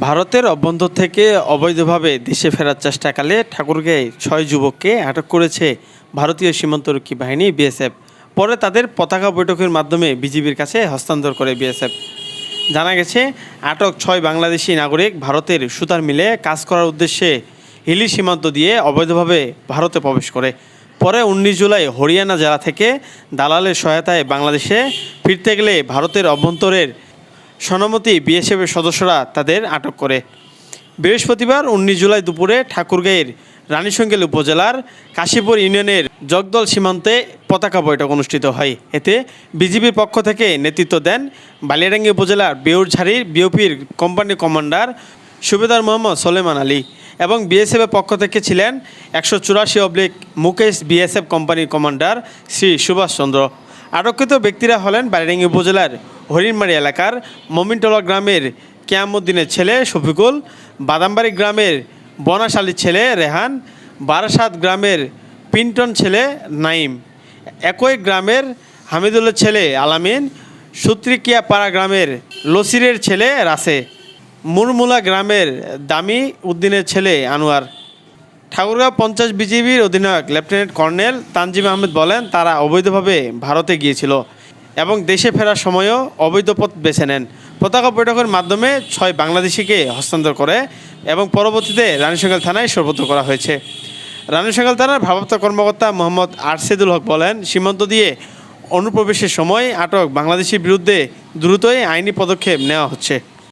ভারতের অভ্যন্তর থেকে অবৈধভাবে দেশে ফেরার চেষ্টাকালে ঠাকুরগাঁয়ে ছয় যুবককে আটক করেছে ভারতীয় সীমান্তরক্ষী বাহিনী, বিএসএফ। পরে তাদের পতাকা বৈঠকের মাধ্যমে বিজিবির কাছে হস্তান্তর করে বিএসএফ। জানা গেছে, আটক ছয় বাংলাদেশি নাগরিক ভারতের সুতার মিলে কাজ করার উদ্দেশ্যে হিলি সীমান্ত দিয়ে অবৈধভাবে ভারতে প্রবেশ করে। পরে উনিশ জুলাই হরিয়ানা জেলা থেকে দালালের সহায়তায় বাংলাদেশে ফিরতে গেলে ভারতের অভ্যন্তরের সনমতি বিএসএফের সদস্যরা তাদের আটক করে। বৃহস্পতিবার উনিশ জুলাই দুপুরে ঠাকুরগাঁয়ের রানীশঙ্গেল উপজেলার কাশীপুর ইউনিয়নের জগদল সীমান্তে পতাকা বৈঠক অনুষ্ঠিত হয়। এতে বিজিবির পক্ষ থেকে নেতৃত্ব দেন বালিয়াডাঙ্গি উপজেলার বেউরঝাড়ির বিওপির কোম্পানি কমান্ডার সুবেদার মোহাম্মদ সোলেমান আলী এবং বিএসএফের পক্ষ থেকে ছিলেন একশো চুরাশি অবলিক মুকেশ বিএসএফ কোম্পানির কমান্ডার শ্রী সুভাষ চন্দ্র। আটককৃত ব্যক্তিরা হলেন বালিয়াডাঙ্গি উপজেলার হরিণমারি এলাকার মমিনটলা গ্রামের কেয়ামুদ্দিনের ছেলে শফিকুল, বাদামবাড়ি গ্রামের বনাশ আলীর ছেলে রেহান, বারাসাত গ্রামের পিন্টন ছেলে নাইম একই গ্রামের হামিদুল্লাহ ছেলে আলামিন সুত্রিকিয়া পাড়া গ্রামের লসিরের ছেলে রাসে, মুরমুলা গ্রামের দামি উদ্দিনের ছেলে আনোয়ার। ঠাকুরগাঁও পঞ্চাশ বিজিবির অধিনায়ক লেফটেন্যান্ট কর্নেল তানজিম আহমেদ বলেন, তারা অবৈধভাবে ভারতে গিয়েছিল। এবং দেশে ফেরার সময়ও অবৈধ পথ বেছে নেন। পতাকা বৈঠকের মাধ্যমে ছয় বাংলাদেশিকে হস্তান্তর করে এবং পরবর্তীতে রানীশঙ্গল থানায় সর্বত্র করা হয়েছে। রানীশঙ্গল থানার ভারপ্রাপ্ত কর্মকর্তা মোহাম্মদ আরশেদুল হক বলেন, সীমান্ত দিয়ে অনুপ্রবেশের সময় আটক বাংলাদেশের বিরুদ্ধে দ্রুতই আইনি পদক্ষেপ নেওয়া হচ্ছে।